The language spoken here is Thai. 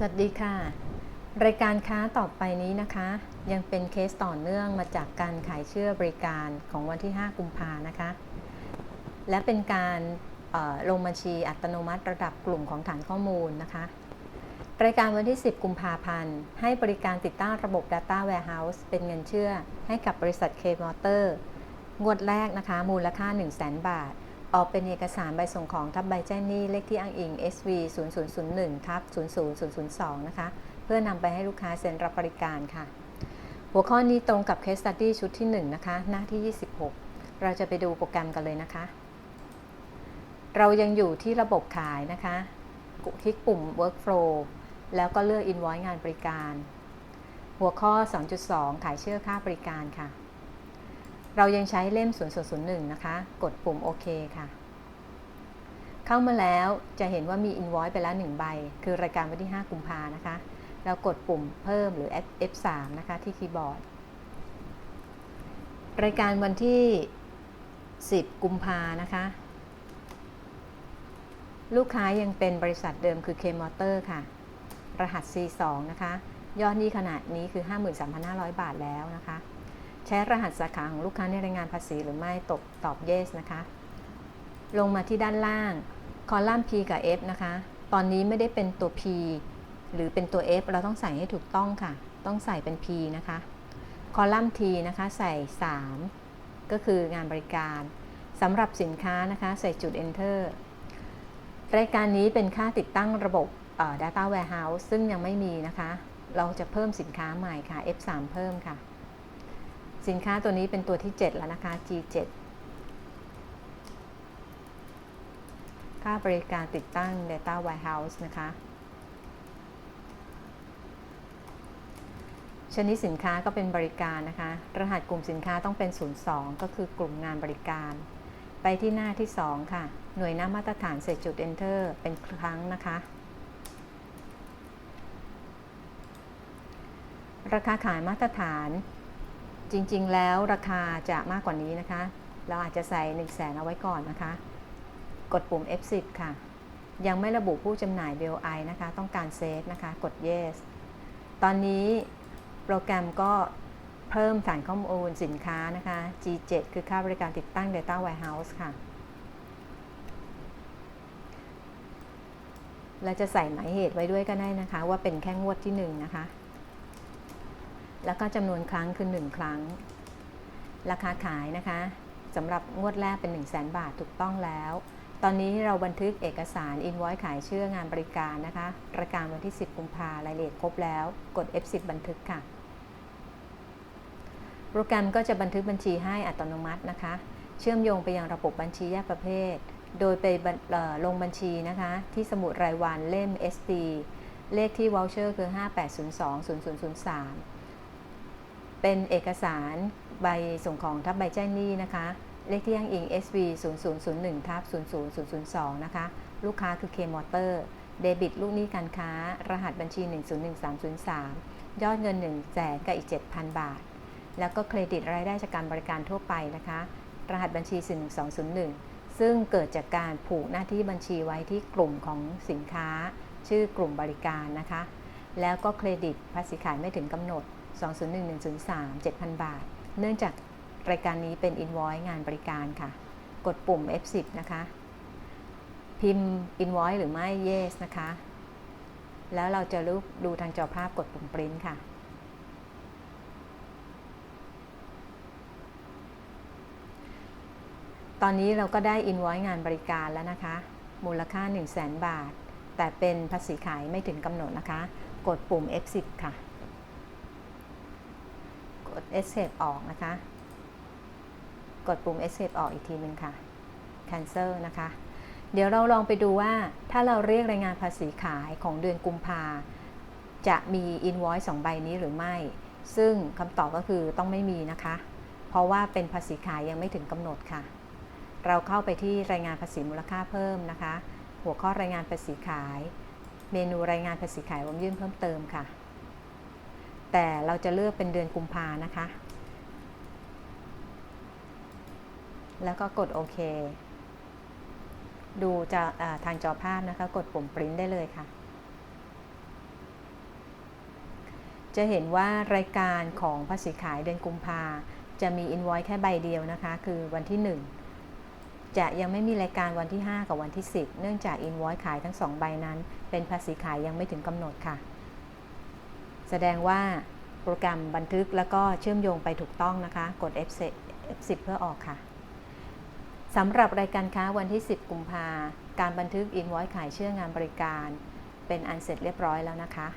สวัสดีค่ะ รายการค้าต่อไปนี้นะคะ ยังเป็นเคสต่อเนื่องมาจากการขายเชื่อบริการของวันที่ 5 กุมภานะคะ และเป็นการลงบัญชีอัตโนมัติระดับกลุ่มของฐานข้อมูลนะคะ รายการวันที่ 10 กุมภาพันธ์ ให้บริการติดตั้งระบบ Data Warehouse เป็นเงินเชื่อให้กับบริษัท K Motor งวดแรกนะคะ มูลค่า 1 0 0 0 0 0 บาท ออกเป็นเอกสารใบส่งของทับใบแจ้งหนี้เลขที่อ้างอิง SV 0001ทับ00002 นะคะ เพื่อนำไปให้ลูกค้าเซ็นรับบริการค่ะ หัวข้อนี้ตรงกับ Case Study ชุดที่ 1 นะคะ หน้าที่ 26 เราจะไปดูโปรแกรมกันเลยนะคะ เรายังอยู่ที่ระบบขายนะคะ คลิกปุ่ม Workflow แล้วก็เลือก Invoice งานบริการ หัวข้อ 2.2 ขายเชื่อค่าบริการค่ะ เรายังใช้เล่ม 0001 นะคะ กดปุ่มโอเคค่ะ เข้ามาแล้วจะเห็นว่ามี Invoice ไปแล้ว 1 ใบ คือรายการวันที่ 5 กุมภานะคะแล้วกดปุ่มเพิ่มหรือ F3 นะคะที่คีย์บอร์ด รายการวันที่ 10 กุมภานะคะ ลูกค้ายังเป็นบริษัทเดิมคือ K Motor ค่ะ รหัส C2 นะคะ ยอดนี้ขนาดนี้คือ 53,500 บาทแล้วนะคะ ใช้รหัสสาขาของลูกค้าในรายงานภาษีหรือไม่ตบตอบ yes นะคะ ลงมาที่ด้านล่าง คอลัมน์ P กับ F นะคะ ตอนนี้ไม่ได้เป็นตัว P หรือเป็นตัว F เราต้องใส่ให้ถูกต้องค่ะ ต้องใส่เป็น P นะคะ คอลัมน์ T นะคะ ใส่ 3 ก็คืองานบริการสำหรับสินค้านะคะ ใส่จุด enter รายการนี้เป็นค่าติดตั้งระบบ data warehouse ซึ่งยังไม่มีนะคะ เราจะเพิ่มสินค้าใหม่ค่ะ F3 เพิ่มค่ะ สินค้าตัวนี้เป็นตัวที่ 7 แล้วนะคะ G7 ค่าบริการติดตั้ง Data Warehouse นะคะ ชนิดสินค้าก็เป็นบริการนะคะ รหัสกลุ่มสินค้าต้องเป็น 02 ก็คือกลุ่มงานบริการ ไปที่หน้าที่ 2 ค่ะ หน่วยหน้ามาตรฐานเสร็จจุด Enter เป็นครั้งนะคะ ราคาขายมาตรฐาน จริงๆ แล้วราคาจะมากกว่านี้นะคะ เราอาจจะใส่1 0 0 0 0แสนเอาไว้ก่อนนะคะ กดปุ่ม F10 ค่ะ ยังไม่ระบุผู้จำหน่าย BOI นะคะ ต้องการเซฟนะคะ กด Yes ตอนนี้โปรแกรมก็เพิ่มฐานข้อมูลสินค้านะคะ G7 คือค่าบริการติดตั้ง Data Warehouse ค่ะ เราจะใส่หมายเหตุไว้ด้วยก็ได้นะคะ ว่าเป็นแค่งวดที่ 1 นะคะ แล้วก็จำนวนครั้งคือ 1 ครั้ง ราคาขายนะคะสำหรับงวดแรกเป็น 1 0 0 0 0แบาทถูกต้องแล้ว ตอนนี้เราบันทึกเอกสาร invoice ขายเชื่องานบริการนะคะรายการวันที่ 10 กุมภารายละเอียดครบแล้ว กด F10 บันทึกค่ะ โปรแกรมก็จะบันทึกบัญชีให้อัตโนมัตินะคะ เชื่อมโยงไปยังระบบบัญชีแยกประเภท โดยไปลงบัญชีนะคะ ที่สมุดรายวันเล่ม SD เลขที่ voucher คือ 58020003 เป็นเอกสารใบส่งของทับใบแจ้งหนี้นะคะ เลขที่อ้างอิง SV 0001ทับ00002 นะคะ ลูกค้าคือ K Motor เดบิตลูกหนี้การค้า รหัสบัญชี 101303 ยอดเงิน 1 0 0 0แสนกับอีก 7,000 บาท แล้วก็เครดิตรายได้จากการบริการทั่วไปนะคะ รหัสบัญชี1201 ซึ่งเกิดจากการผูกหน้าที่บัญชีไว้ที่กลุ่มของสินค้า ชื่อกลุ่มบริการนะคะ แล้วก็เครดิตภาษีขายไม่ถึงกำหนด 201103 7,000 บาท เนื่องจากรายการนี้เป็น invoice งานบริการค่ะ กดปุ่ม F10 นะคะ พิมพ์ invoice หรือไม่ yes นะคะ แล้วเราจะรูปดูทางจอภาพกดปุ่ม print ค่ะตอนนี้เราก็ได้ invoice งานบริการแล้วนะคะ มูลค่า 1 0 0 0 0 0 บาท แต่เป็นภาษีขายไม่ถึงกำหนดนะคะ กดปุ่ม F10 ค่ะ ด Escape ออกนะคะ กดปุ่ม Escape ออกอีกทีหนึ่งค่ะ Cancel นะคะ เดี๋ยวเราลองไปดูว่าถ้าเราเรียกรายงานภาษีขายของเดือนกุมภาจะมี invoice 2 ใบนี้หรือไม่ ซึ่งคำตอบก็คือต้องไม่มีนะคะ เพราะว่าเป็นภาษีขายยังไม่ถึงกำหนดค่ะ เราเข้าไปที่รายงานภาษีมูลค่าเพิ่มนะคะ หัวข้อรายงานภาษีขาย เมนูรายงานภาษีขายวงยื่นเพิ่มเติมค่ะ แต่เราจะเลือกเป็นเดือนกุมภานะคะ แล้วก็กดโอเค ดูจะทางจอภาพนะคะ กดปุ่มปริ้นได้เลยค่ะ จะเห็นว่ารายการของภาษีขายเดือนกุมภาจะมี invoice แค่ใบเดียวนะคะ คือวันที่ 1 จะยังไม่มีรายการวันที่ 5 กับวันที่ 10 เนื่องจาก invoice ขายทั้ง 2 ใบนั้น เป็นภาษีขายยังไม่ถึงกำหนดค่ะ แสดงว่าโปรแกรมบันทึกแล้วก็เชื่อมโยงไปถูกต้องนะคะ กด F10 เพื่อออกค่ะสำหรับรายการค้าวันที่ 10 กุมภาการบันทึกอินวอชขายเชื่องานบริการ เป็นอันเสร็จเรียบร้อยแล้วนะคะ